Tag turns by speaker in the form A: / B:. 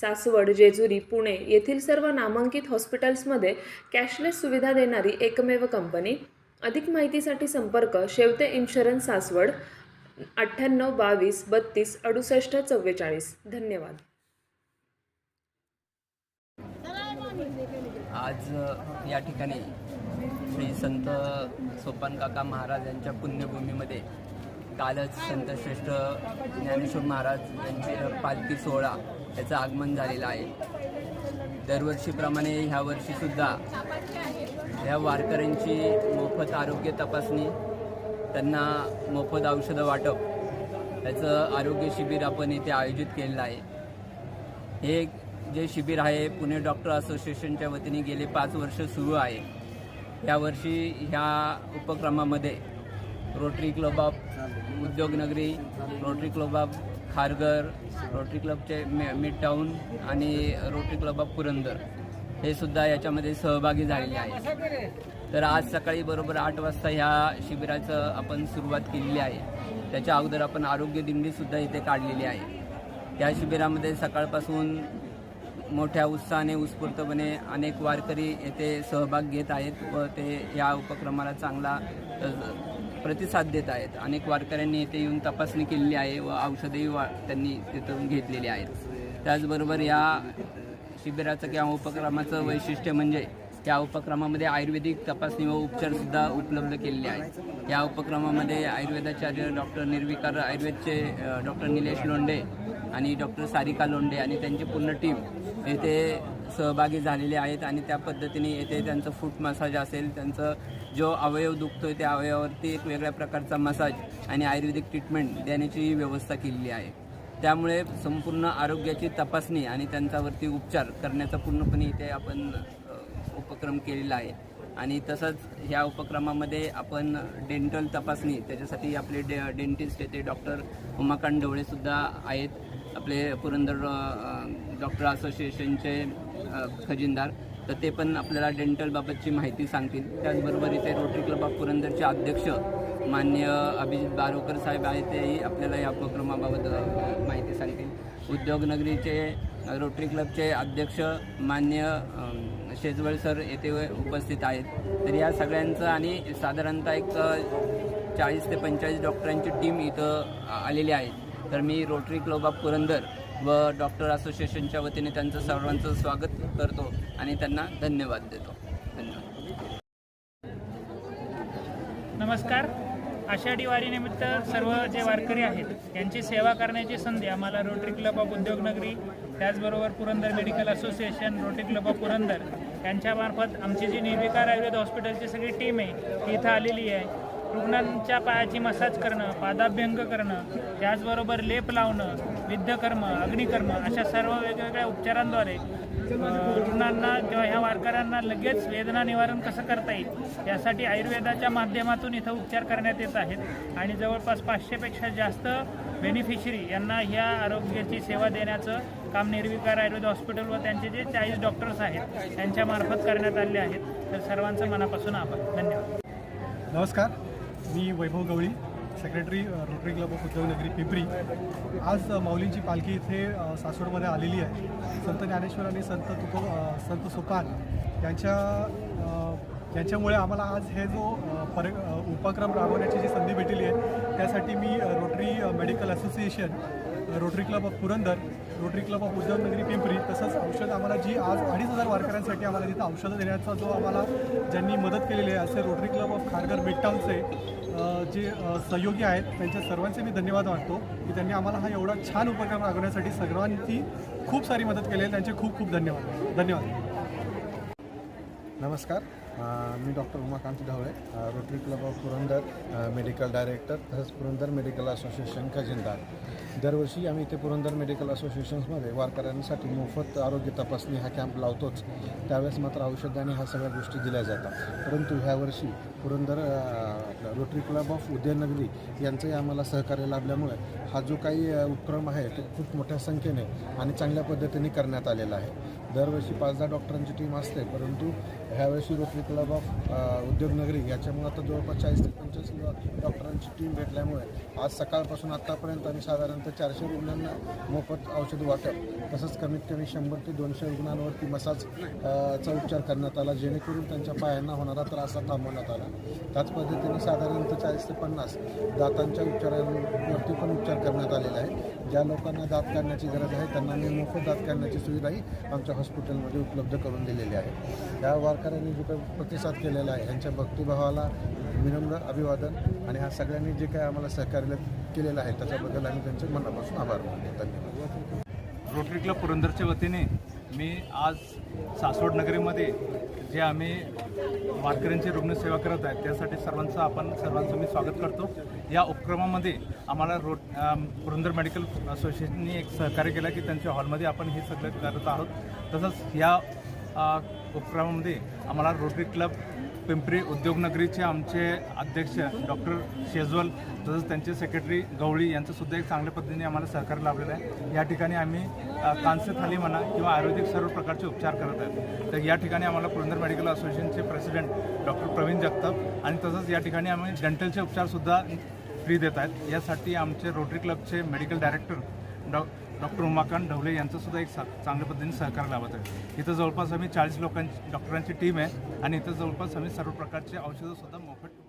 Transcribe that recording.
A: सासवड जेजुरी पुणे येथील सर्व नामांकित हॉस्पिटल्समध्ये कॅशलेस सुविधा देणारी एकमेव कंपनी. अधिक माहितीसाठी संपर्क शेवते इन्शुरन्स सासवड अठ्ठ्याण्णव बावीस बत्तीस अडुसष्ट चव्वेचाळीस. धन्यवाद.
B: आज या ठिकाणी श्री संत सोपान काका महाराज यांच्या पुण्यभूमीमध्ये कालच संतश्रेष्ठ ज्ञानेश्वर महाराज यांचे पालखी सोहळा याचं आगमन झालेलं आहे. दरवर्षीप्रमाणे ह्या वर्षीसुद्धा ह्या वारकऱ्यांची मोफत आरोग्य तपासणी त्यांना मोफत औषधं वाटप याचं आरोग्य शिबिर आपण इथे आयोजित केलेलं आहे. हे जे शिबिर आहे पुणे डॉक्टर असोसिएशनच्या वतीने गेले पाच वर्ष सुरू आहे. यावर्षी ह्या उपक्रमामध्ये rotary club of Udyognagari rotary club of Kharghar rotary क्लबचे मे मिड टाऊन आणि रोटरी क्लब ऑफ पुरंदर. हे सुद्धा याच्यामध्ये सहभागी झालेले आहेत. तर आज सकाळी बरोबर आठ वाजता ह्या शिबिराचं आपण सुरुवात केलेली आहे. त्याच्या अगोदर आपण आरोग्य दिंडीसुद्धा इथे काढलेली आहे. त्या शिबिरामध्ये सकाळपासून मोठ्या उत्साहाने उत्स्फूर्तपणे अनेक वारकरी येथे सहभाग घेत आहेत व ते या उपक्रमाला चांगला प्रतिसाद देत आहेत. अनेक वारकऱ्यांनी येथे येऊन तपासणी केलेली आहे व औषधेही वा त्यांनी तिथून घेतलेली आहेत. त्याचबरोबर या शिबिराचं किंवा उपक्रमाचं वैशिष्ट्य म्हणजे या उपक्रमामध्ये आयुर्वेदिक तपासणी व उपचारसुद्धा उपलब्ध केलेले आहेत. या उपक्रमामध्ये आयुर्वेदाचार्य डॉक्टर निर्विकार आयुर्वेदचे डॉक्टर निलेश लोंढे आणि डॉक्टर सारिका लोंढे आणि त्यांची पूर्ण टीम येथे सहभागी झालेले आहेत आणि त्या पद्धतीने येथे त्यांचं फूट मसाज असेल त्यांचं जो अवयव दुखतो आहे त्या अवयवावरती एक वेगळ्या प्रकारचा मसाज आणि आयुर्वेदिक ट्रीटमेंट देण्याची व्यवस्था केलेली आहे. त्यामुळे संपूर्ण आरोग्याची तपासणी आणि त्यांच्यावरती उपचार करण्याचा पूर्णपणे इथे आपण उपक्रम केलेला आहे. आणि तसंच ह्या उपक्रमामध्ये आपण डेंटल तपासणी त्याच्यासाठी आपले डे डेंटिस्ट येथे डॉक्टर उमाकांत ढवळेसुद्धा आहेत. आपले पुरंदर डॉक्टर असोसिएशनचे खजिनदार. तर ते पण आपल्याला डेंटलबाबतची माहिती सांगतील. त्याचबरोबर इथे रोटरी क्लब ऑफ पुरंदरचे अध्यक्ष मान्य अभिजित बारोकर साहेब आहेत तेही आपल्याला या उपक्रमाबाबत माहिती सांगतील. उद्योगनगरीचे रोटरी क्लबचे अध्यक्ष मान्य शेजवळ सर येथे उपस्थित आहेत. तर या सगळ्यांचं आणि साधारणतः एक चाळीस ते पंचेचाळीस डॉक्टरांची टीम इथं आलेली आहे. तर मी रोटरी क्लब ऑफ पुरंदर व डॉक्टर असोसिएशनच्या वतीने त्यांचं सर्वांचं स्वागत करतो आणि त्यांना धन्यवाद देतो. धन्यवाद.
C: नमस्कार. आषाढी वारीनिमित्त सर्व जे वारकरी आहेत यांची सेवा करण्याची संधी आम्हाला रोटरी क्लब ऑफ उद्योगनगरी त्याचबरोबर Purandar medical association rotary club of Purandar यांच्यामार्फत आमची जी निर्विकार आयुर्वेद हॉस्पिटलची सगळी टीम आहे ती इथं आलेली आहे. रुग्णांच्या पायाची मसाज करणं पादाभ्यंग करणं त्याचबरोबर लेप लावणं विद्यकर्म अग्निकर्म अशा सर्व वेगवेगळ्या उपचारांद्वारे रुग्णांना किंवा ह्या वारकऱ्यांना लगेच वेदना निवारण कसं करता येईल यासाठी आयुर्वेदाच्या माध्यमातून इथं उपचार करण्यात येत आहेत. आणि जवळपास पाचशेपेक्षा जास्त बेनिफिशरी यांना ह्या आरोग्याची सेवा देण्याचं काम निर्विकार आयुर्वेद हॉस्पिटल व त्यांचे जे चाळीस डॉक्टर्स आहेत त्यांच्यामार्फत करण्यात आले आहेत. तर सर्वांचं मनापासून आभार. धन्यवाद.
D: नमस्कार. मी Vaibhav Gawali secretary rotary club of Udyognagari Pimpri आज माऊलींची पालखी इथे सासवडमध्ये आलेली आहे. संत ज्ञानेश्वर आणि संत तुको संत सुपान यांच्या यांच्यामुळे आम्हाला आज हे जो पर उपक्रम राबवण्याची जी संधी भेटली आहे त्यासाठी मी rotary medical association rotary club of Purandar rotary club of Udyognagari Pimpri तसंच औषध आम्हाला जी आज अडीच हजार वारकऱ्यांसाठी आम्हाला तिथं औषधं देण्याचा जो आम्हाला ज्यांनी मदत केलेली आहे असे रोटरी क्लब ऑफ खारघर मिडटाऊनचे जे सहयोगी आहेत त्यांच्या सर्वांचे मी धन्यवाद वाटतो की त्यांनी आम्हाला हा एवढा छान उपक्रम राबवण्यासाठी सर्वांची खूप सारी मदत केली आहे. त्यांचे खूप खूप धन्यवाद. धन्यवाद.
E: नमस्कार. मी doctor Umakant Dhawale rotary club of Purandar medical director तसंच पुरंदर मेडिकल असोसिएशन खजिनदार. दरवर्षी आम्ही इथे पुरंदर मेडिकल असोसिएशन्समध्ये वारकऱ्यांसाठी मोफत आरोग्य तपासणी हा कॅम्प लावतोच. त्यावेळेस मात्र औषध आणि ह्या सगळ्या गोष्टी दिल्या जातात. परंतु ह्यावर्षी Purandar rotary club of Udaynagari यांचंही आम्हाला सहकार्य लाभल्यामुळे हा जो काही उपक्रम आहे तो खूप मोठ्या संख्येने आणि चांगल्या पद्धतीने करण्यात आलेला आहे. दरवर्षी पाच दहा डॉक्टरांची टीम असते परंतु ह्यावर्षी रोटरी क्लब ऑफ उद्योगनगरी याच्यामुळे आता जवळपास चाळीस ते पंचवीस डॉक्टरांची टीम भेटल्यामुळे आज सकाळपासून आत्तापर्यंत आम्ही साधारणतः चारशे रुग्णांना मोफत औषध वाटप तसंच कमीत कमी शंभर ते दोनशे रुग्णांवरती मसाज चा उपचार करण्यात आला जेणेकरून त्यांच्या पायांना होणारा त्रास हा थांबवण्यात आला. त्याच पद्धतीने साधारणतः चाळीस ते पन्नास दातांच्या उपचारांवरती पण उपचार करण्यात आलेला आहे. ज्या लोकांना दात काढण्याची गरज आहे त्यांना मी मोफत दात काढण्याची सुविधाही आमच्या हॉस्पिटलमध्ये उपलब्ध करून दिलेली आहे. या सरकारांनी जो काही प्रतिसाद केलेला आहे यांच्या भक्तिभावाला विनम्र अभिवादन आणि ह्या सगळ्यांनी जे काही आम्हाला सहकार्य केलेलं आहे त्याच्याबद्दल आम्ही त्यांचे मनापासून आभार मानतो. धन्यवाद.
F: रोटरी क्लब पुरंदरच्या वतीने मी आज सासवड नगरीमध्ये जे आम्ही वारकऱ्यांची रुग्णसेवा करत आहे त्यासाठी सर्वांचं आपण सर्वांचं मी स्वागत करतो. या उपक्रमामध्ये आम्हाला रोट पुरंदर मेडिकल असोसिएशनने एक सहकार्य केलं की त्यांच्या हॉलमध्ये आपण हे सगळं करत आहोत. तसंच या उपक्रमामध्ये आम्हाला रोटरी क्लब पिंपरी उद्योगनगरीचे आमचे अध्यक्ष डॉक्टर शेजवल तसंच त्यांचे सेक्रेटरी गवळी यांचंसुद्धा एक चांगल्या पद्धतीने आम्हाला सहकार्य लाभलेलं आहे. या ठिकाणी आम्ही कांस्य थाली म्हणा किंवा आयुर्वेदिक सर्व प्रकारचे उपचार करत आहेत. तर या ठिकाणी आम्हाला पुरंदर मेडिकल असोसिएशनचे प्रेसिडेंट डॉक्टर प्रवीण जगताप आणि तसंच या ठिकाणी आम्ही डेंटलचे उपचारसुद्धा फ्री देत आहेत. यासाठी आमचे रोटरी क्लबचे मेडिकल डायरेक्टर डॉ डॉक्टर उमाकांत ढवले यांचं सुद्धा एक सा चांगल्या पद्धतीने सहकार्य लाभत आहे. इथं जवळपास आम्ही चाळीस लोकांची डॉक्टरांची टीम आहे आणि इथं जवळपास आम्ही सर्व प्रकारचे औषधंसुद्धा मोफत